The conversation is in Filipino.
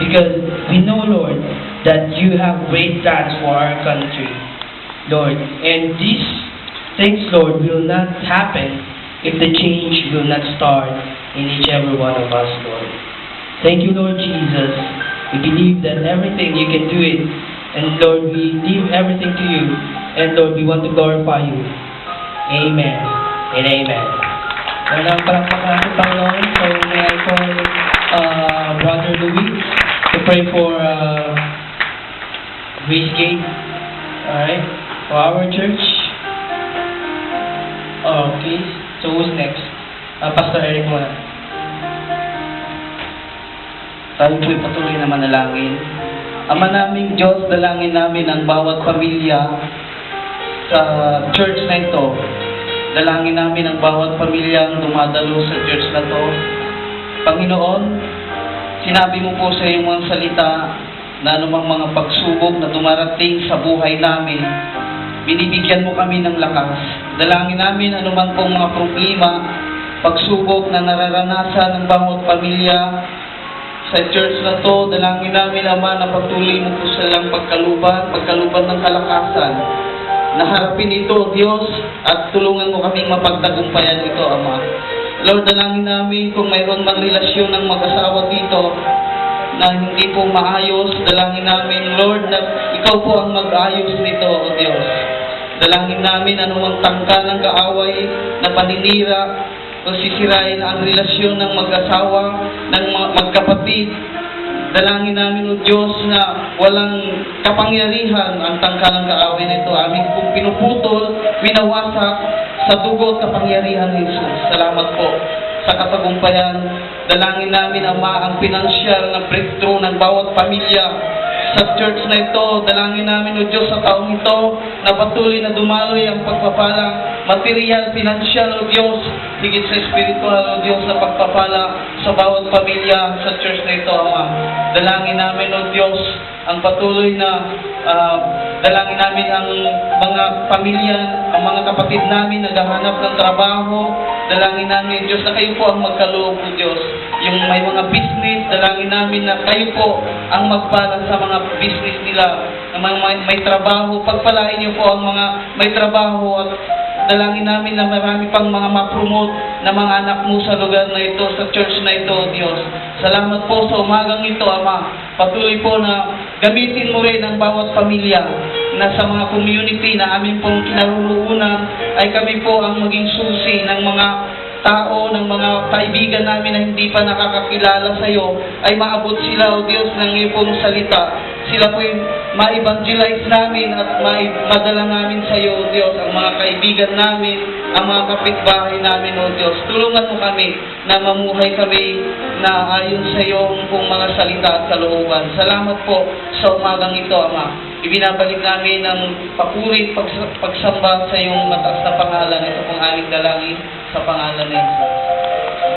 Because we know, Lord, that you have great plans for our country, Lord. And these things, Lord, will not happen if the change will not start in each and every one of us, Lord. Thank you, Lord Jesus. We believe that everything you can do it. And Lord, we leave everything to you. And Lord, we want to glorify you. Amen and amen. Walang palakpakan Panginoon. So may I call uh, Brother Louis pray for uh, Grace Gate. Alright? For our church. Okay. So who's next? Uh, Pastor Eric muna. Tayo po'y patuloy na manalangin. Ama naming Diyos, dalangin namin ang bawat pamilya sa church na ito. Dalangin namin ang bawat pamilyang dumadalo sa church na to. Panginoon, sinabi mo po sa iyong mga salita na anumang mga pagsubok na dumarating sa buhay namin, binibigyan mo kami ng lakas. Dalangin namin anuman pong mga problema, pagsubok na nararanasan ng bawat pamilya sa church na to, dalangin namin Ama na patuloy mo po silang pagkaluban, pagkaluban ng kalakasan. Naharapin ito, Diyos, at tulungan mo kaming mapagtagumpayan ito, Ama. Lord, dalangin namin kung mayroon mang relasyon ng mag-asawa dito na hindi po maayos, dalangin namin, Lord, na ikaw po ang mag-ayos nito, O Diyos. Dalangin namin anumang tangka ng kaaway na paninira o sisirain ang relasyon ng mag-asawa, ng ma- magkapatid. Dalangin namin o Diyos na walang kapangyarihan ang tangka ng kaaway na ito. Aming kung pinuputol, winawasak sa dugo at kapangyarihan ni Jesus. Salamat po sa katagumpayan. Dalangin namin, Ama, ang pinansyal na breakthrough ng bawat pamilya sa church na ito. Dalangin namin, O Diyos, sa taong ito na patuloy na dumaloy ang pagpapala, material, pinansyal, O Diyos, higit sa spiritual, O Diyos, na pagpapala sa bawat pamilya sa church na ito, Ama. Dalangin namin, O Diyos, ang patuloy na ah, dalangin namin ang mga pamilya, ang mga kapatid namin naghahanap ng trabaho. Dalangin namin, Diyos, na kayo po ang magkaloob, O Diyos. Yung may mga business, dalangin namin na kayo po ang magpala sa mga business nila, na mga may, may trabaho. Pagpalain niyo po ang mga may trabaho at dalangin namin na marami pang mga ma-promote na mga anak mo sa lugar na ito, sa church na ito, Diyos. Salamat po sa umagang ito, Ama. Patuloy po na gamitin mo rin ang bawat pamilya na sa mga community na amin pong kinaruroonan ay kami po ang maging susi ng mga tao, ng mga kaibigan namin na hindi pa nakakakilala sa iyo, ay maabot sila, O Diyos, ng iyong salita. Sila po yung ma-evangelize namin at ma- madala namin sa iyo, O Diyos, ang mga kaibigan namin, ang mga kapitbahay namin, O Diyos. Tulungan mo kami na mamuhay kami na ayon sa iyong mga salita at kalooban. Salamat po sa umagang ito, Ama. Ibinabalik namin ang papuri, pags- pagsamba sa iyong mataas na pangalan. Ito pong aming dalangin sa pangalan ni Jesus.